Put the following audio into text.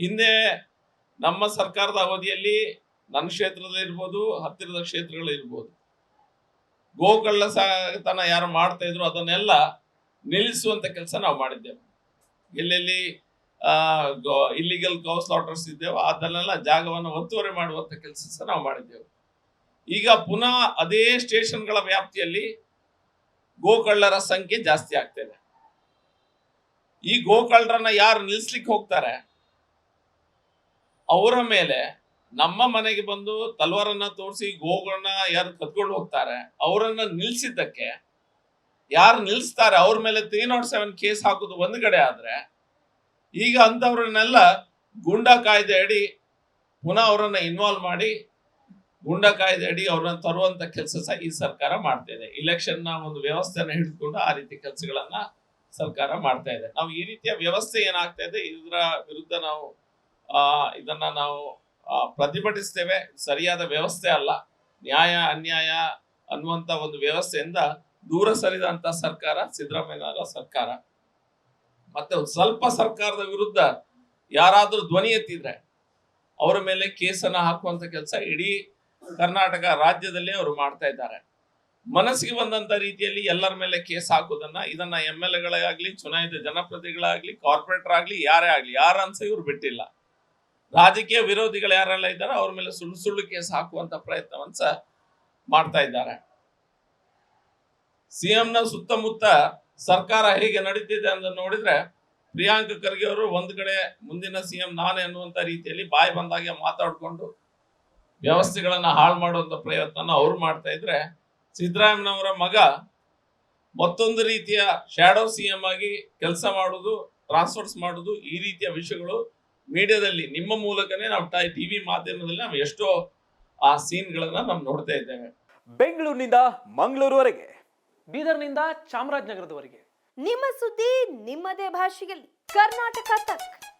ಹಿಂದೆ ನಮ್ಮ ಸರ್ಕಾರದ ಅವಧಿಯಲ್ಲಿ ನನ್ನ ಕ್ಷೇತ್ರದಲ್ಲಿರ್ಬೋದು ಹತ್ತಿರದ ಕ್ಷೇತ್ರಗಳಿರ್ಬೋದು ಗೋಕಳ್ಳ ಸಾಗತನ ಯಾರು ಮಾಡ್ತಾ ಇದ್ರು ಅದನ್ನೆಲ್ಲ ನಿಲ್ಲಿಸುವಂತ ಕೆಲಸ ನಾವು ಮಾಡಿದ್ದೇವೆ. ಎಲ್ಲೆಲ್ಲಿ ಇಲ್ಲಿಗಲ್ ಕೌಸ್ ಲಾಟರ್ಸ್ ಇದ್ದೇವೋ ಅದನ್ನೆಲ್ಲ ಜಾಗವನ್ನು ಒತ್ತುವರಿ ಮಾಡುವಂತ ಕೆಲಸ ಸಹ ನಾವು ಮಾಡಿದ್ದೇವೆ. ಈಗ ಪುನಃ ಅದೇ ಸ್ಟೇಷನ್ಗಳ ವ್ಯಾಪ್ತಿಯಲ್ಲಿ ಗೋಕಳ್ಳರ ಸಂಖ್ಯೆ ಜಾಸ್ತಿ ಆಗ್ತಿದೆ ಈ ಗೋಕಳ್ಳರನ್ನ ಯಾರು ನಿಲ್ಲಿಸ್ಲಿಕ್ಕೆ ಹೋಗ್ತಾರೆ? ಅವರ ಮೇಲೆ ನಮ್ಮ ಮನೆಗೆ ಬಂದು ತಲ್ವಾರನ್ನ ತೋರಿಸಿ ಗೋಗಳನ್ನ ಯಾರು ಕತ್ಕೊಂಡು ಹೋಗ್ತಾರೆ, ಅವರನ್ನ ನಿಲ್ಸಿದ್ದಕ್ಕೆ ಯಾರು ನಿಲ್ಸ್ತಾರೆ, ಅವ್ರ ಮೇಲೆ ತ್ರೀ ನಾಟ್ ಸೆವೆನ್ ಕೇಸ್ ಹಾಕೋದು ಒಂದು ಕಡೆ ಆದ್ರೆ ಈಗ ಅಂಥವ್ರನ್ನೆಲ್ಲ ಗೂಂಡಾ ಕಾಯ್ದೆ ಅಡಿ ಪುನಃ ಅವರನ್ನ ಇನ್ವಾಲ್ವ್ ಮಾಡಿ ಗೂಂಡಾ ಕಾಯ್ದೆ ಅಡಿ ಅವ್ರನ್ನ ತರುವಂತ ಕೆಲಸ ಸಹ ಈ ಸರ್ಕಾರ ಮಾಡ್ತಾ ಇದೆ. ಇಲೆಕ್ಷನ್ ಒಂದು ವ್ಯವಸ್ಥೆನ ಹಿಡಿದುಕೊಂಡು ಆ ರೀತಿ ಕೆಲಸಗಳನ್ನ ಸರ್ಕಾರ ಮಾಡ್ತಾ ಇದೆ. ನಾವು ಈ ರೀತಿಯ ವ್ಯವಸ್ಥೆ ಏನಾಗ್ತಾ ಇದೆ, ಇದರ ವಿರುದ್ಧ ನಾವು ಇದನ್ನ ನಾವು ಆ, ಪ್ರತಿಭಟಿಸ್ತೇವೆ. ಸರಿಯಾದ ವ್ಯವಸ್ಥೆ ಅಲ್ಲ. ನ್ಯಾಯ ಅನ್ಯಾಯ ಅನ್ನುವಂತ ಒಂದು ವ್ಯವಸ್ಥೆಯಿಂದ ದೂರ ಸರಿದಂತ ಸರ್ಕಾರ ಸಿದ್ದರಾಮಯ್ಯ ಸರ್ಕಾರ. ಮತ್ತೆ ಸ್ವಲ್ಪ ಸರ್ಕಾರದ ವಿರುದ್ಧ ಯಾರಾದ್ರೂ ಧ್ವನಿ ಎತ್ತಿದ್ರೆ ಅವರ ಮೇಲೆ ಕೇಸನ್ನ ಹಾಕುವಂತ ಕೆಲಸ ಇಡೀ ಕರ್ನಾಟಕ ರಾಜ್ಯದಲ್ಲಿ ಅವರು ಮಾಡ್ತಾ ಇದ್ದಾರೆ. ಮನಸ್ಸಿಗೆ ಬಂದಂತ ರೀತಿಯಲ್ಲಿ ಎಲ್ಲರ ಮೇಲೆ ಕೇಸ್ ಹಾಕೋದನ್ನ ಇದನ್ನ ಎಂ ಎಲ್ ಎಗಳಾಗ್ಲಿ ಚುನಾಯಿತ ಜನಪ್ರತಿನಿಧಿಗಳಾಗ್ಲಿ ಕಾರ್ಪೊರೇಟರ್ ಆಗ್ಲಿ ಯಾರೇ ಆಗ್ಲಿ ಯಾರ ಅನ್ಸ ಇವ್ರು ಬಿಟ್ಟಿಲ್ಲ. ರಾಜಕೀಯ ವಿರೋಧಿಗಳು ಯಾರೆಲ್ಲ ಇದ್ದಾರೆ ಅವ್ರ ಮೇಲೆ ಸುಳ್ಳು ಸುಳ್ಳು ಕೇಸ್ ಹಾಕುವಂತ ಪ್ರಯತ್ನವನ್ನ ಸಹ ಮಾಡ್ತಾ ಇದ್ದಾರೆ. ಸಿಎಂನ ಸುತ್ತಮುತ್ತ ಸರ್ಕಾರ ಹೇಗೆ ನಡೀತಿದೆ ಅಂತ ನೋಡಿದ್ರೆ ಪ್ರಿಯಾಂಕ ಖರ್ಗೆ ಅವರು ಒಂದ್ ಕಡೆ ಮುಂದಿನ ಸಿಎಂ ನಾನೇ ಅನ್ನುವಂತ ರೀತಿಯಲ್ಲಿ ಬಾಯಿ ಬಂದಾಗೆ ಮಾತಾಡ್ಕೊಂಡು ವ್ಯವಸ್ಥೆಗಳನ್ನ ಹಾಳು ಮಾಡುವಂತ ಪ್ರಯತ್ನ ಅವ್ರು ಮಾಡ್ತಾ ಇದ್ರೆ ಸಿದ್ದರಾಮಯ್ಯನವರ ಮಗ ಮತ್ತೊಂದು ರೀತಿಯ ಶ್ಯಾಡೋ ಸಿಎಂ ಆಗಿ ಕೆಲಸ ಮಾಡುದು ಟ್ರಾನ್ಸ್ಫರ್ಸ್ ಮಾಡುದು ಈ ರೀತಿಯ ವಿಷಯಗಳು ಮೀಡಿಯಾದಲ್ಲಿ ನಿಮ್ಮ ಮೂಲಕನೇ ನಾವು ಟಿವಿ ಮಾಧ್ಯಮದಲ್ಲಿ ನಾವು ಎಷ್ಟೋ ಆ ಸೀನ್ಗಳನ್ನ ನಾವು ನೋಡ್ತಾ ಇದ್ದೇವೆ. ಬೆಂಗಳೂರಿನಿಂದ ಮಂಗಳೂರುವರೆಗೆ ಬೀದರ್ನಿಂದ ಚಾಮರಾಜನಗರದವರೆಗೆ. ನಿಮ್ಮ ಸುದ್ದಿ ನಿಮ್ಮದೇ ಭಾಷೆಯಲ್ಲಿ. ಕರ್ನಾಟಕ ತಕ್.